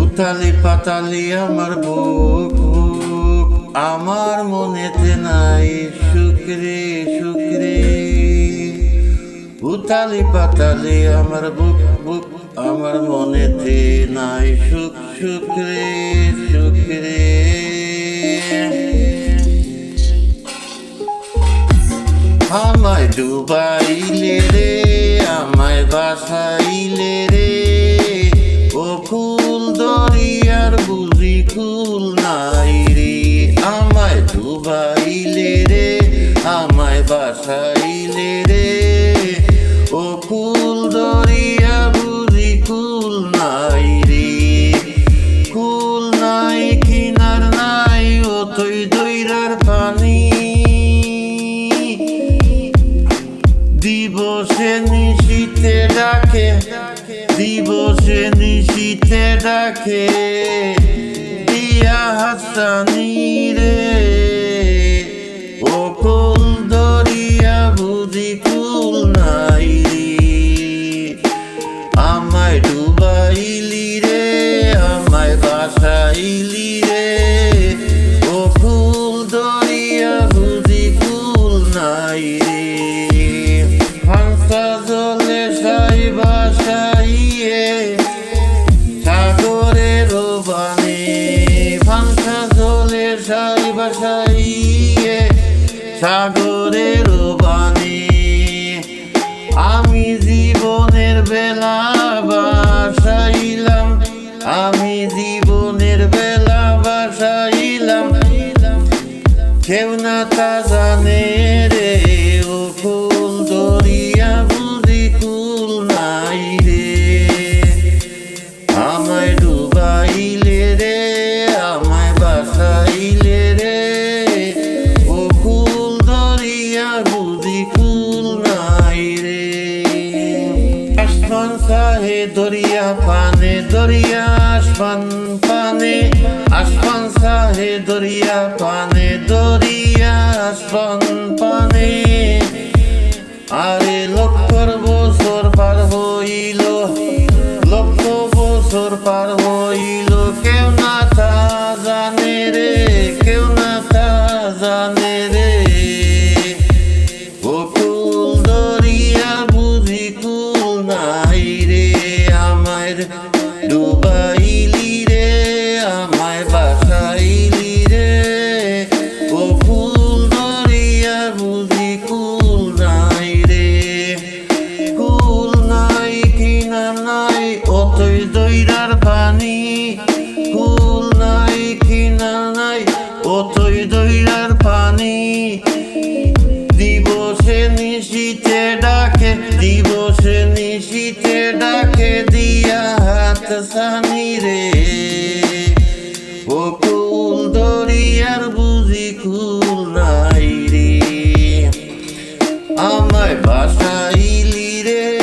উথালি পাতালি আমার বুক আমার মনেতে নাই শুক্রে শুক্রে উথালি পাতালি আমার বুক বুক। আমার মনেতে নাই সুখ শুক্রে শুক্রে আমায় ডুবাইলে রে, আমায় বাসাইলে রে। নিশীতে ডাকে, দিয়া হাসানি রে ও কুল দরিয়া বুঝি কুল নাই। আমায় ডুবাইলি রে, আমায় বাসাইলি রে। সাই বাসাইয়ে সাগরের বানে আমি জীবনের বেলা বাসাইলাম, আমি জীবনের বেলা বাসাইলাম। কেউ না তা জানে রে, ও ফুল দরিয়া বুঝি কুল নাই। বুঝি কুল নাই রে? আসমান সাহে দরিয়া পানে, দরিয়া আসমান পানে। আসমান সাহে দরিয়া পানে, দরিয়া আসমান পানে। আরে লক্ষর বছর পার হইল লক্ষ বছর পার হইল, কেউ না তা জানে রে। নাই রে আমায় ডুবাইলি রে, আমায় বাসাইলি রে। ও ফুল দরিয়া বুঝি কুল নাই রে। কুল নাই কিনা নাই, অতই দইরার পানি কুল নাই কিনা নাই, অতই দইরার পানি দিবসে নিশীতে ডাকে, দিবসে নিশীতে ডাকে দিয়া হাত সানি রে ও কুল দরিয়ার বুঝি কুল নাই রে আমায় বাসাইলি রে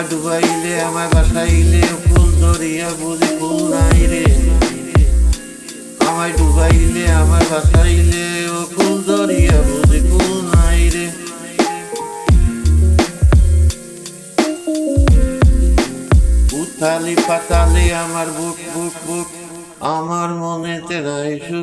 আমার ডুবাইলে, আমার বাসাইলে ও কুল দরিয়া বুঝি কুল নাই রে। আমায় ডুবাইলে, আমার বাসাইলে ও কুল দরিয়া বুঝি কুল নাই রে। উথালি পাতালে আমার বুক বুক বুক, আমার মনেতে নাই সুখ